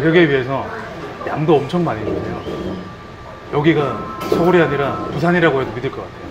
가격에 비해서 양도 엄청 많이 주세요. 여기가 서울이 아니라 부산이라고 해도 믿을 것 같아요.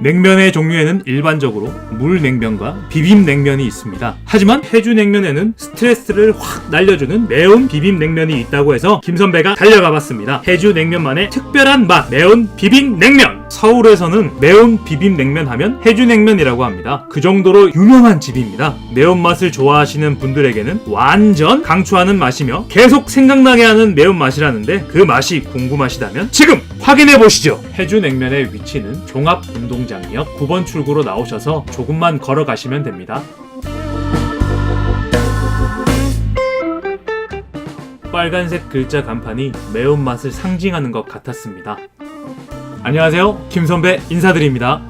냉면의 종류에는 일반적으로 물냉면과 비빔냉면이 있습니다. 하지만 해주냉면에는 스트레스를 확 날려주는 매운 비빔냉면이 있다고 해서 김 선배가 달려가 봤습니다. 해주냉면만의 특별한 맛, 매운 비빔냉면! 서울에서는 매운 비빔냉면 하면 해주냉면이라고 합니다. 그 정도로 유명한 집입니다. 매운맛을 좋아하시는 분들에게는 완전 강추하는 맛이며 계속 생각나게 하는 매운맛이라는데 그 맛이 궁금하시다면 지금 확인해 보시죠. 해주냉면의 위치는 종합운동장역 9번 출구로 나오셔서 조금만 걸어가시면 됩니다. 빨간색 글자 간판이 매운맛을 상징하는 것 같았습니다. 안녕하세요. 김선배 인사드립니다.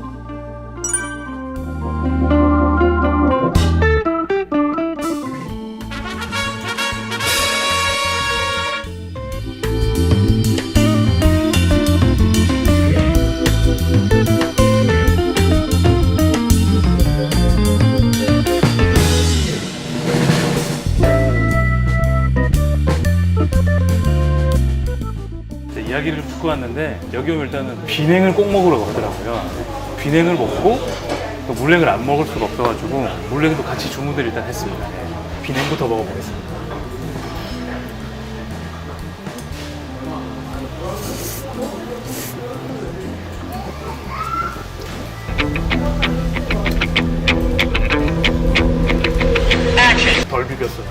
왔는데 여기 오면 일단은 비냉을 꼭 먹으러 가더라고요. 비냉을 먹고 또 물냉을 안 먹을 수가 없어가지고 물냉도 같이 주문을 일단 했습니다. 예. 비냉부터 먹어보겠습니다. 덜 비볐어요.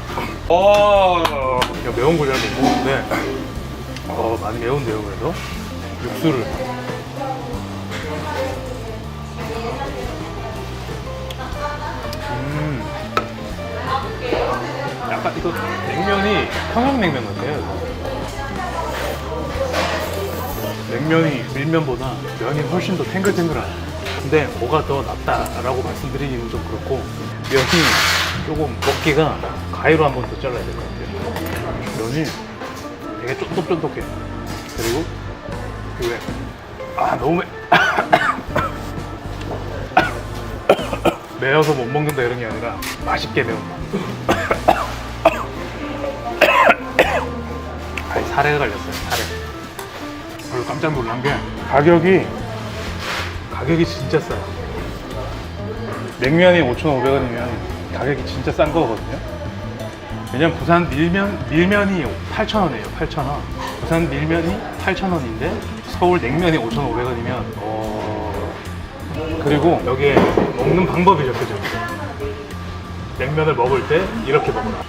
어, 그냥 매운 걸잘못 먹는데 어, 많이 매운데요, 그래도. 육수를. 음. 약간 이거 냉면이 평양냉면 같아요. 냉면이 밀면보다 면이 훨씬 더 탱글탱글하네. 근데 뭐가 더 낫다라고 말씀드리기는 좀 그렇고 면이 조금 먹기가 가위로 한 번 더 잘라야 될 것 같아요. 면이 되게 쫀득쫀득해. 그리고 그게 아 너무 매... 매워서 못 먹는다 이런 게 아니라 맛있게 매운 맛. 아니 살에 걸렸어요 살에. 그리고 깜짝 놀란 게 가격이 가격이 진짜 싸요. 냉면이 5,500원이면 가격이 진짜 싼 거거든요. 왜냐면 부산 밀면 밀면이 8,000원이에요. 8,000원. 부산 밀면이 8,000원인데 서울 냉면이 5,500원이면 어... 그리고 여기에 먹는 방법이 적혀져 있어요. 냉면을 먹을 때 이렇게 먹어라.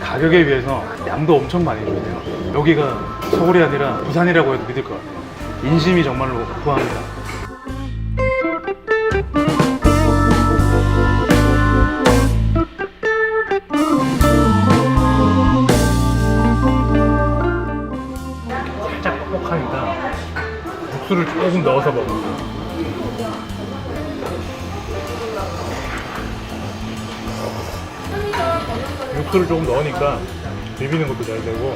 가격에 비해서 양도 엄청 많이 주세요. 여기가 서울이 아니라 부산이라고 해도 믿을 것 같아요. 인심이 정말로 후합니다. 육수를 조금 넣어서 먹어요. 육수를 조금 넣으니까 비비는 것도 잘 되고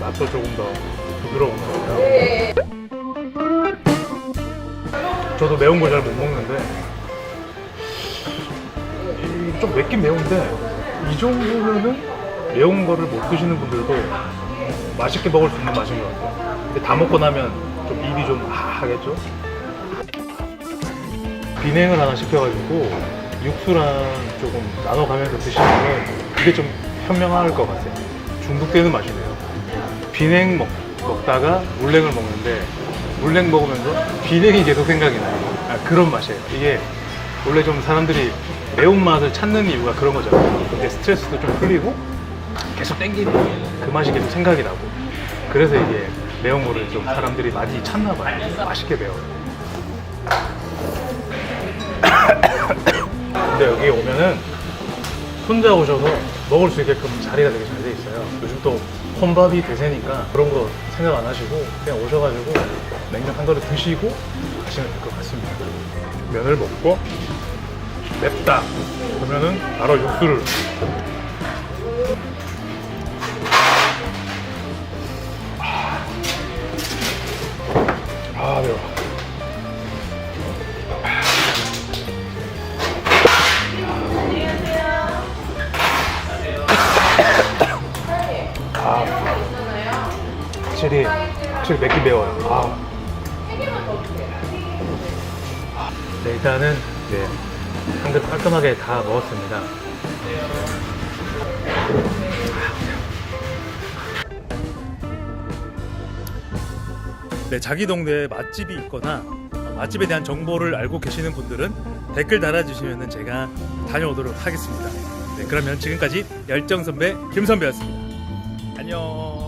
맛도 조금 더 부드러운 것 같아요. 저도 매운 걸잘못 먹는데 이- 좀 맵긴 매운데 이 정도면은 매운 거를 못 드시는 분들도 맛있게 먹을 수 있는 맛인 것 같아요. 근데 다 먹고 나면 좀 입이 좀 하하겠죠? 비냉을 하나 시켜가지고 육수랑 조금 나눠가면서 드시면 그게 좀 현명할 것 같아요. 중독되는 맛이네요. 비냉 먹, 먹다가 물냉을 먹는데 물냉 먹으면서 비냉이 계속 생각이 나요. 아, 그런 맛이에요. 이게 원래 좀 사람들이 매운맛을 찾는 이유가 그런 거잖아요. 근데 스트레스도 좀 풀리고 계속 땡기는 그 맛이 계속 생각이 나고 그래서 이게 매운 거를 좀 사람들이 많이 찾나 봐요. 맛있게 매워요. 근데 여기 오면은 혼자 오셔서 먹을 수 있게끔 자리가 되게 잘 돼 있어요. 요즘 또 혼밥이 대세니까 그런 거 생각 안 하시고 그냥 오셔가지고 냉면 한 그릇 드시고 가시면 될 것 같습니다. 면을 먹고 맵다. 그러면은 바로 육수를. 아 매워. 확실히 확실히 맵긴 매워요. 아. 네, 일단은 네, 한 그릇 깔끔하게 다 먹었습니다. 네, 자기 동네에 맛집이 있거나 맛집에 대한 정보를 알고 계시는 분들은 댓글 달아주시면 제가 다녀오도록 하겠습니다. 네, 그러면 지금까지 열정 선배 김 선배였습니다. 안녕.